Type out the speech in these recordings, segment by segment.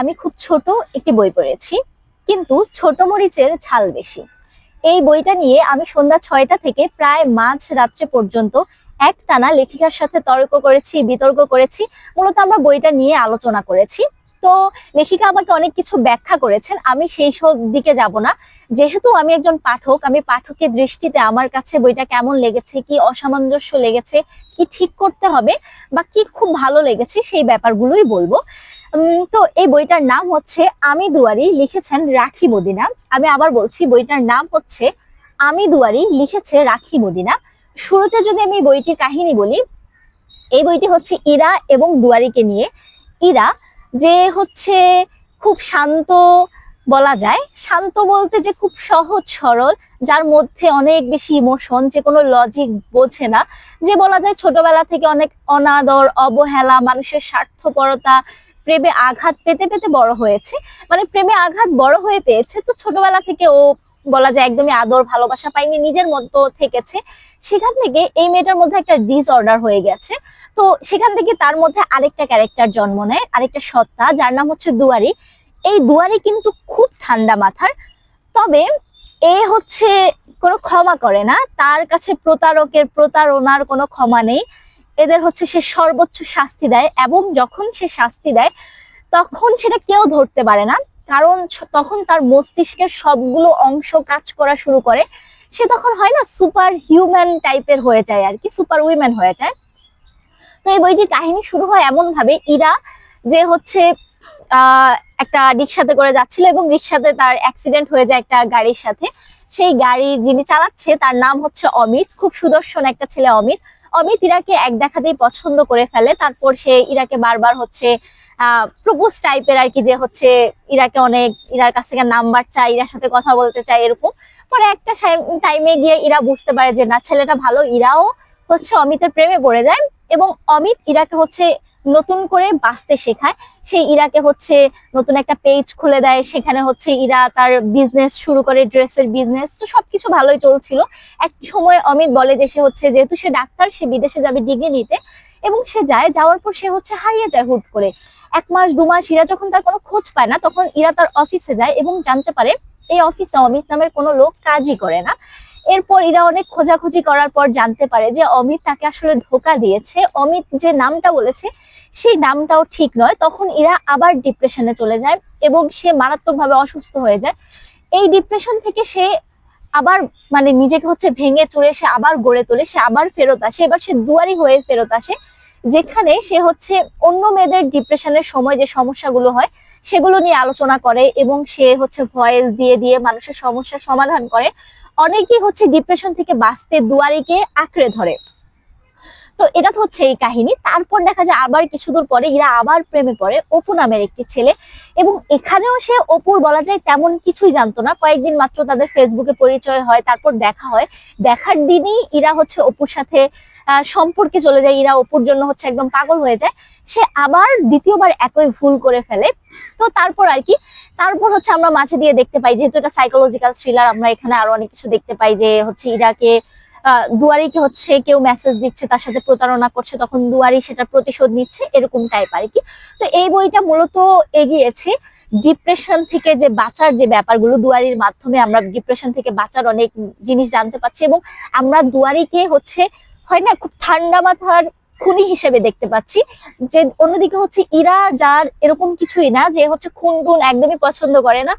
আমি খুব ছোট একটি বই পড়েছি, কিন্তু ছোট মরিচের ঝাল বেশি। এই বইটা নিয়ে আমি সন্ধ্যা ছয়টা থেকে প্রায় মাঝ রাত্রে পর্যন্ত একটানা লেখিকার সাথে তর্ক করেছি, বিতর্ক করেছি, মূলত আমরা বইটা নিয়ে আলোচনা করেছি। তো লেখিকা আমাকে অনেক কিছু ব্যাখ্যা করেছেন, আমি সেই সব দিকে যাব না। যেহেতু আমি একজন পাঠক, আমি পাঠকের দৃষ্টিতে আমার কাছে বইটা কেমন লেগেছে, কি অসামঞ্জস্য লেগেছে, কি ঠিক করতে হবে, বা কি খুব ভালো লেগেছে, সেই ব্যাপারগুলোই বলব। তো এই বইটার নাম হচ্ছে আমি দুয়ারি লিখেছেন রাখি মদিনা। আমি আবার বলছি, বইটার নাম হচ্ছে আমি দুয়ারি লিখেছে রাখি মদিনা। শুরুতে যদি আমি বইটির কাহিনী বলি, এই বইটি হচ্ছে ইরা এবং দুয়ারিকে নিয়ে। ইরা যে হচ্ছে খুব শান্ত বলা যায়। শান্ত বলতে যে খুব সহজ সরল, যার মধ্যে অনেক বেশি ইমোশন যে কোনো লজিক বোঝে না। যে বলা যায় ছোটবেলা থেকে অনেক অনাদর, অবহেলা, মানুষের স্বার্থপরতা প্রেমে আঘাত পেতে পেতে বড় হয়েছে। মানে প্রেমে আঘাত বড় হয়ে পেয়েছে তো ছোটবেলা থেকে ও বলা যায় একদমই আদর, ভালোবাসা পাইনি নিজের মতো থেকেছে। সেখান থেকে এই মেয়েটার মধ্যে একটা ডিসঅর্ডার হয়ে গেছে। তো সেখান থেকে তার মধ্যে আরেকটা ক্যারেক্টার জন্ম নেয়, আরেকটা সত্তা যার নাম হচ্ছে দুয়ারি। এই দুয়ারি কিন্তু খুব ঠান্ডা মাথার, তবে এ হচ্ছে কোনো ক্ষমা করে না। তার কাছে প্রতারকের, প্রতারণার কোনো ক্ষমা নেই। এদের হচ্ছে সে সর্বোচ্চ শাস্তি দেয় এবং যখন সে শাস্তি দেয়, তখন সেটা কেউ ধরতে পারে না। কারণ তখন তার মস্তিষ্কের সবগুলো অংশ কাজ করা শুরু করে। সে তখন হয় না সুপার হিউম্যান টাইপের হয়ে যায় আর কি, সুপার উইম্যান হয়ে যায়। তো এই বইটির কাহিনী শুরু হয় এমন ভাবে ইরা যে হচ্ছে একটা রিক্সাতে করে যাচ্ছিল এবং রিক্সাতে তার অ্যাক্সিডেন্ট হয়ে যায় একটা গাড়ির সাথে। সেই গাড়ি যিনি চালাচ্ছে, তার নাম হচ্ছে অমিত, খুব সুদর্শন একটা ছেলে অমিত। অমিত ইরাকে এক দেখাতেই পছন্দ করে ফেলে। তারপর সে ইরাকে বারবার হচ্ছে প্রপোজ টাইপের আর কি যে হচ্ছে ইরাকে অনেক, ইরার কাছ থেকে নাম্বার চাই, ইরার সাথে কথা বলতে চাই, এরকম। পরে একটা টাইমে গিয়ে ইরা বুঝতে পারে যে, না, ছেলেটা ভালো, ইরাও হচ্ছে অমিতের প্রেমে পড়ে যায়। এবং অমিত ইরাকে হচ্ছে নতুন করে বাঁচতে শেখায়। সেই ইরাকে হচ্ছে নতুন একটা পেজ খুলে দেয়। সেখানে হচ্ছে ইরা তার বিজনেস শুরু করে, ড্রেসের বিজনেস তো সবকিছু ভালোই চলছিল। এক সময় অমিত বলে যে সে হচ্ছে যেহেতু সে ডাক্তার, সে বিদেশে যাবে ডিগ্রি নিতে। এবং সে যায়, যাওয়ার পর সে হচ্ছে হারিয়ে যায় হুট করে। এক মাস, দু মাস ইরা যখন তার কোনো খোঁজ পায় না, তখন ইরা তার অফিসে যায় এবং জানতে পারে, এই অফিসে অমিত নামের কোনো লোক কাজই করে না। এরপর এরা অনেক খোঁজাখুঁজি করার পর জানতে পারে যে অমিত তাকে আসলে ধোকা দিয়েছে। অমিত যে নামটা বলেছে, সেই নামটাও ঠিক নয়। তখন এরা আবার ডিপ্রেশনে চলে যায় এবং সে মারাত্মকভাবে অসুস্থ হয়ে যায়। এই ডিপ্রেশন থেকে সে আবার মানে নিজেকে হচ্ছে ভেঙে চড়ে সে আবার গড়ে তোলে, সে আবার ফেরত আসে। এবার সে দুয়ারি হয়ে ফেরত আসে, যেখানে সে হচ্ছে অন্য মেয়েদের ডিপ্রেশনের সময় যে সমস্যাগুলো হয়, সেগুলো নিয়ে আলোচনা করে এবং সে হচ্ছে ভয়েস দিয়ে দিয়ে মানুষের সমস্যার সমাধান করে। অনেকেই হচ্ছে ডিপ্রেশন থেকে বাঁচতে দুয়ারিকে আঁকড়ে ধরে। তো এটা তো হচ্ছে এই কাহিনী। তারপর দেখা যায় আবার কিছু দূর পরে ইরা আবার প্রেমে পড়ে অপু নামের একটি ছেলে এবং এখানেও সে অপুর বলা যায় তেমন কিছুই জানতো না। কয়েকদিন মাত্র তাদের ফেসবুকে পরিচয় হয়, তারপর দেখা হয়। দেখার দিনই ইরা হচ্ছে অপুর সাথে সম্পর্কে চলে যায়। ইরা অপুর জন্য হচ্ছে একদম পাগল হয়ে যায়। সে আবার দ্বিতীয়বার একই ভুল করে ফেলে। তো তারপর আর কি, তারপর হচ্ছে আমরা মাঝে দিয়ে দেখতে পাই, যেহেতু এটা সাইকোলজিক্যাল থ্রিলার আমরা এখানে আরও অনেক কিছু দেখতে পাই যে হচ্ছে ইরাকে দুয়ারিকে হচ্ছে, কেউ মেসেজ দিচ্ছে, তার সাথে প্রতারণা করছে, তখন দুয়ারি সেটা প্রতিশোধ নিচ্ছে এরকম টাইপ আর কি। তো এই বইটা মূলত এগিয়েছে ডিপ্রেশন থেকে যে বাঁচার যে ব্যাপারগুলো, দুয়ারির মাধ্যমে আমরা ডিপ্রেশন থেকে বাঁচার অনেক জিনিস জানতে পারছি এবং আমরা দুয়ারিকে হচ্ছে, হয় না, খুব ঠান্ডা মাথার খুনি হিসেবে দেখতে পাচ্ছি। যে অন্যদিকে হচ্ছে ইরা যার এরকম কিছুই না, যে হচ্ছে খুন টুন একদমই পছন্দ করে না,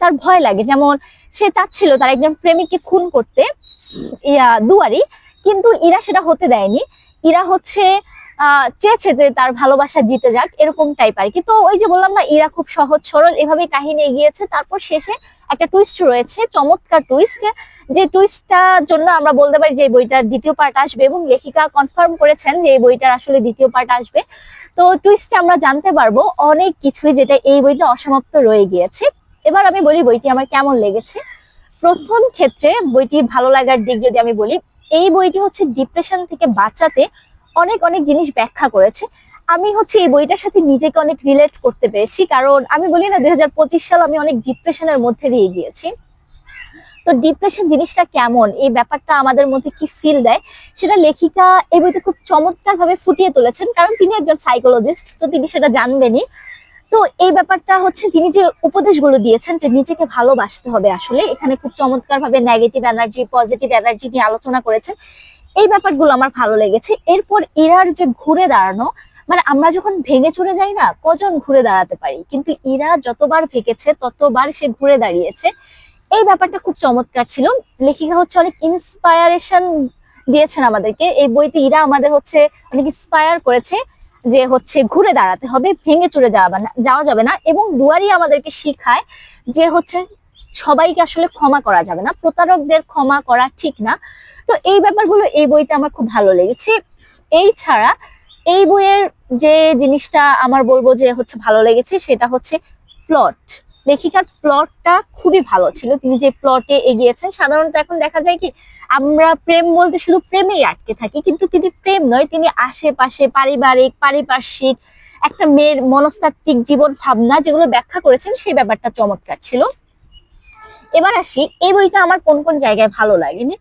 তার ভয় লাগে। যেমন সে চাচ্ছিল তার একজন প্রেমিককে খুন করতে ইয়া, দুয়ারি। কিন্তু ইরা সেটা হতে দেয়নি। ইরা হচ্ছে চেয়েছে যে তার ভালোবাসা জিতে যাক, এরকম টাইপ আর কি। তো ওই যে বললাম না, ইরা খুব সহজ, সরল, এভাবেই কাহিনী এগিয়েছে। তারপর শেষে একটা টুইস্ট রয়েছে, চমৎকার টুইস্ট যে টুইস্টটার জন্য আমরা বলতে পারি যে বইটার দ্বিতীয় পার্ট আসবে এবং লেখিকা কনফার্ম করেছেন যে এই বইটার আসলে দ্বিতীয় পার্ট আসবে। তো টুইস্টে আমরা জানতে পারব অনেক কিছুই যেটা এই বইটা অসমাপ্ত রয়ে গিয়েছে। এবার আমি বলি বইটি আমার কেমন লেগেছে। প্রথম ক্ষেত্রে বইটি ভালো লাগার দিক যদি আমি বলি, এই বইটি হচ্ছে ডিপ্রেশন থেকে বাঁচাতে অনেক অনেক জিনিস ব্যাখ্যা করেছে। আমি হচ্ছে এই বইটার সাথে নিজেকে অনেক রিলেট করতে পেরেছি, কারণ আমি বলি না, দুই হাজার পঁচিশ সাল আমি অনেক ডিপ্রেশনের মধ্যে দিয়ে গিয়েছি। তো ডিপ্রেশন জিনিসটা কেমন? এই ব্যাপারটা আমাদের মধ্যে কি ফিল দেয়? সেটা লেখিকা এই বইতে খুব চমৎকার ভাবে ফুটিয়ে তুলেছেন, কারণ তিনি একজন সাইকোলজিস্ট তো তিনি সেটা জানবেনই। তো এই ব্যাপারটা হচ্ছে তিনি যে উপদেশগুলো দিয়েছেন যে নিজেকে ভালোবাসতে হবে আসলে, এখানে খুব চমৎকার ভাবে নেগেটিভ এনার্জি পজিটিভ এনার্জি নিয়ে আলোচনা করেছেন, এই ব্যাপারগুলো আমার ভালো লেগেছে। এরপর ইরার যে ঘুরে দাঁড়ানো মানে আমরা যখন ভেঙে চলে যাই না, কজন ঘুরে দাঁড়াতে পারি? কিন্তু ইরা যতবার ভেঙেছে, ততবার সে ঘুরে দাঁড়িয়েছে। এই ব্যাপারটা খুব চমৎকার ছিল। লেখিকা হচ্ছে অনেক ইন্সপায়ারেশন দিয়েছেন আমাদেরকে। এই বইতে ইরা আমাদের হচ্ছে অনেক ইন্সপায়ার করেছে। যে হচ্ছে ঘুরে দাঁড়াতে হবে, ভেঙে চড়ে যাওয়া না, যাওয়া যাবে না এবং দুয়ারি আমাদেরকে শিখায় যে হচ্ছে সবাইকে আসলে ক্ষমা করা যাবে না, প্রতারকদের ক্ষমা করা ঠিক না। তো এই ব্যাপারগুলো এই বইতে আমার খুব ভালো লেগেছে। এই ছাড়া এই বইয়ের যে জিনিসটা আমার বলব যে হচ্ছে ভালো লেগেছে সেটা হচ্ছে প্লট লেখিকার প্লটটা খুবই ভালো ছিল। তিনি যে প্লটে এগিয়েছেন, সাধারণত এখন দেখা যায় কি, আমরা প্রেম বলতে শুধু প্রেমেই আটকে থাকি, কিন্তু তিনি প্রেম নয়, তিনি আশেপাশে পারিবারিক, পারিপার্শ্বিক, একটা মেয়ের মনস্তাত্ত্বিক জীবন ভাবনা যেগুলো ব্যাখ্যা করেছেন, সেই ব্যাপারটা চমৎকার ছিল। এবার আসি, এই বইটা আমার কোন কোন জায়গায় ভালো লাগেনি?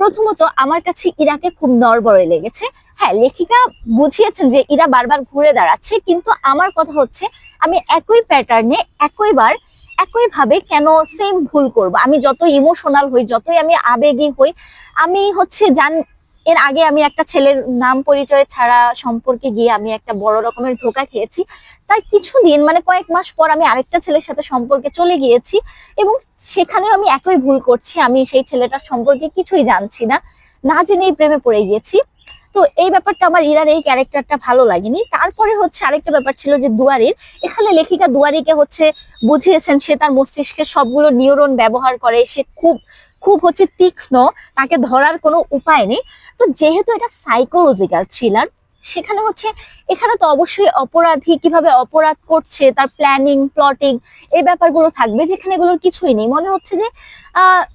প্রথমত, আমার কাছে ইরাকে খুব নড়বড়ে লেগেছে। হ্যাঁ লেখিকা বুঝিয়েছেন যে ইরা বারবার ঘুরে দাঁড়াচ্ছে, কিন্তু আমার কথা হচ্ছে আমি একই প্যাটার্নে একইবার একই ভাবে কেন সেম ভুল করব? আমি যত ইমোশনাল হই, যতই আমি আবেগী হই, আমি হচ্ছে জান, এর আগে আমি একটা ছেলের নাম পরিচয় ছাড়া সম্পর্কে গিয়ে আমি একটা বড় রকমের ধোকা খেয়েছি। তার কিছুদিন মানে কয়েক মাস পর আমি আরেকটা ছেলের সাথে সম্পর্কে চলে গিয়েছি এবং সেখানেও আমি একই ভুল করছি। আমি সেই ছেলেটার সম্পর্কে কিছুই জানছি না। না জেনেই প্রেমে পড়ে গিয়েছি। তো এই ব্যাপারটা আমার ইরার এই ক্যারেক্টারটা ভালো লাগেনি। তারপরে হচ্ছে আরেকটা ব্যাপার ছিল যে দুয়ারির, এখানে লেখিকা দুয়ারিকে হচ্ছে বুঝিয়েছেন, সে তার মস্তিষ্কের সবগুলো নিউরন ব্যবহার করে, সে খুব খুব হচ্ছে তীক্ষ্ণ, তাকে ধরার কোনো উপায় নেই। তো যেহেতু এটা সাইকোলজিক্যাল থ্রিলার সেখানে হচ্ছে, এখানে তো অবশ্যই অপরাধী কীভাবে অপরাধ করছে, তার প্ল্যানিং প্লটিং এই ব্যাপারগুলো থাকবে, যেখানে এগুলোর কিছুই নেই। মনে হচ্ছে যে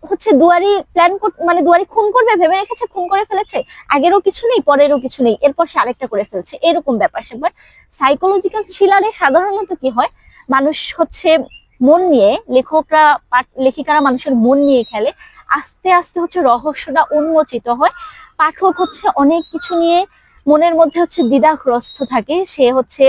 হচ্ছে দুয়ারি প্ল্যান মানে দুয়ারি খুন করবে, ভেবে রেখেছে, খুন করে ফেলেছে, আগেরও কিছু নেই, পরেরও কিছু নেই, এরপর সে আরেকটা করে ফেলছে, এরকম ব্যাপার স্যাপার সাইকোলজিক্যাল থ্রিলারে সাধারণত কি হয়, মানুষ হচ্ছে মন নিয়ে, লেখকরা লেখিকারা মানুষের মন নিয়ে খেলে, আস্তে আস্তে হচ্ছে রহস্যটা উন্মোচিত হয়, পাঠক হচ্ছে অনেক কিছু নিয়ে মনের মধ্যে হচ্ছে দ্বিধাগ্রস্ত থাকে। সে হচ্ছে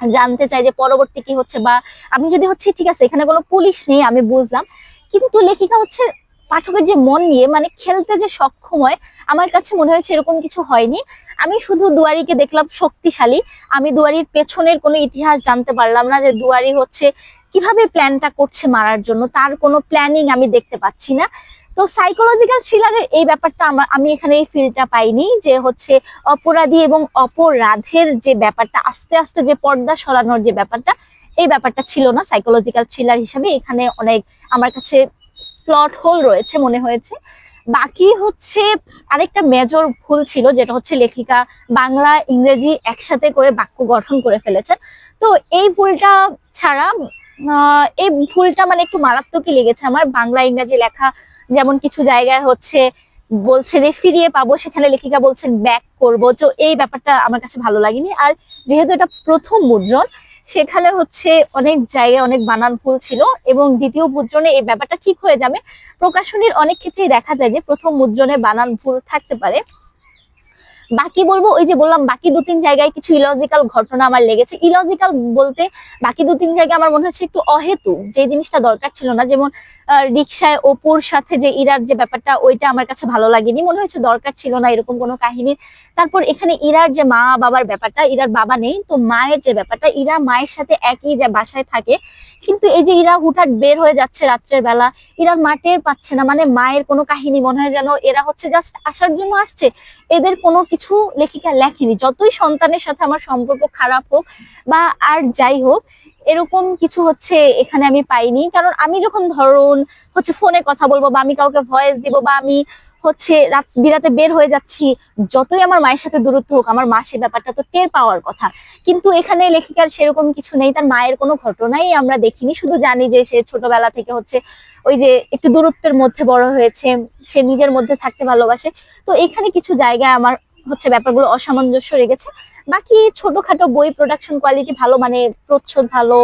জানতে চাই যে পরবর্তী কি হচ্ছে বা আমি যদি হচ্ছে, ঠিক আছে, এখানে কোনো পুলিশ নেই, আমি বুঝলাম। কিন্তু লেখিকা হচ্ছে পাঠকের যে মন নিয়ে মানে খেলতে যে সক্ষম হয়, আমার কাছে মনে হয়েছে এরকম কিছু হয়নি। আমি শুধু দুয়ারিকে দেখলাম শক্তিশালী। আমি দুয়ারির পেছনের কোনো ইতিহাস জানতে পারলাম না যে দুয়ারি হচ্ছে কীভাবে প্ল্যানটা করছে মারার জন্য। তার কোনো প্ল্যানিং আমি দেখতে পাচ্ছি না। তো সাইকোলজিক্যাল থ্রিলারের এই ব্যাপারটা আমার, আমি এখানে এই ফিলটা পাইনি যে হচ্ছে অপরাধী এবং অপরাধের যে ব্যাপারটা, আস্তে আস্তে যে পর্দা সরানোর যে ব্যাপারটা, এই ব্যাপারটা ছিল না সাইকোলজিক্যাল থ্রিলার হিসাবে। এখানে অনেক আমার কাছে প্লট হোল রয়েছে মনে হয়েছে। বাকি হচ্ছে আরেকটা মেজর ভুল ছিল, যেটা হচ্ছে লেখিকা বাংলা, ইংরেজি একসাথে করে বাক্য গঠন করে ফেলেছেন। তো এই ভুলটা ছাড়া এই ভুলটা মানে একটু মারাত্মকই লেগেছে আমার। বাংলা, ইংরেজি লেখা যেমন কিছু জায়গায় হচ্ছে বলছে যে ফিরিয়ে পাবো, সেখানে লেখিকা বলছেন ব্যাক করব। তো এই ব্যাপারটা আমার কাছে ভালো লাগেনি। আর যেহেতু এটা প্রথম মুদ্রণ, সেখানে হচ্ছে অনেক জায়গায় অনেক বানান ভুল ছিল এবং দ্বিতীয় মুদ্রণে এই ব্যাপারটা ঠিক হয়ে যাবে। প্রকাশনীর অনেক ক্ষেত্রেই দেখা যায় যে প্রথম মুদ্রণে বানান ভুল থাকতে পারে। বাকি বলব, ওই যে বললাম, বাকি দু তিন জায়গায় কিছু ইলজিক্যাল ঘটনা আমার লেগেছে। ইলজিক্যাল বলতে বাকি দু তিন জায়গায় আমার মনে হচ্ছে একটু অহেতুক যে জিনিসটা দরকার ছিল না। যেমন রিক্সায় অপুর সাথে যে ইরার যে ব্যাপারটা, ওইটা আমার কাছে ভালো লাগেনি। মনে হচ্ছে দরকার ছিল না এরকম কোনো কাহিনী। তারপর এখানে ইরার যে মা বাবার ব্যাপারটা, ইরার বাবা নেই, তো মায়ের যে ব্যাপারটা, ইরা মায়ের সাথে একই যে বাসায় থাকে কিন্তু এই যে ইরা হুঠাৎ বের হয়ে যাচ্ছে রাত্রের বেলা ইরার মা টের পাচ্ছে না মানে মায়ের কোনো কাহিনী মনে হয় যেন এরা হচ্ছে জাস্ট আসার জন্য আসছে। এদের কোনো কিছু লেখিকা লেখেনি। যতই সন্তানের সাথে আমার সম্পর্ক খারাপ হোক বা আর যাই হোক, এরকম কিছু হচ্ছে এখানে আমি পাইনি। কারণ আমি যখন ধরুন হচ্ছে ফোনে কথা বলব বা আমি কাউকে ভয়েস দিব বা আমি হচ্ছে রাত বিরাতে বের হয়ে যাচ্ছি, যতই আমার মায়ের সাথে দূরত্ব হোক, আমার মা সে ব্যাপারটা তো টের পাওয়ার কথা। কিন্তু এখানে লেখিকার সেরকম কিছু নেই, তার মায়ের কোনো ঘটনাই আমরা দেখিনি, শুধু জানি যে সে ছোটবেলা থেকে হচ্ছে ওই যে একটু দূরত্বের মধ্যে বড় হয়েছে, সে নিজের মধ্যে থাকতে ভালোবাসে। তো এখানে কিছু জায়গায় আমার হচ্ছে ব্যাপারগুলো অসামঞ্জস্য রেগেছে বাকি ছোটখাটো বই প্রোডাকশন কোয়ালিটি ভালো মানে প্রচ্ছদ ভালো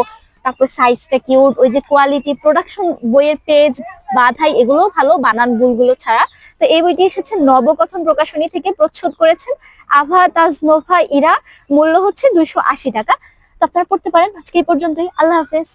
তারপর সাইজটা কিউট ওই যে কোয়ালিটি প্রোডাকশন বইয়ের পেজ বাধাই এগুলো ভালো, বানান ভুলগুলো ছাড়া। তো এই বইটি এসেছে নবকথন প্রকাশনী থেকে প্রচ্ছদ করেছেন আভা তাজমোফা ইরা। মূল্য হচ্ছে দুইশো আশি টাকা। তো আপনারা পড়তে পারেন। আজকে এই পর্যন্তই। আল্লাহ হাফেজ।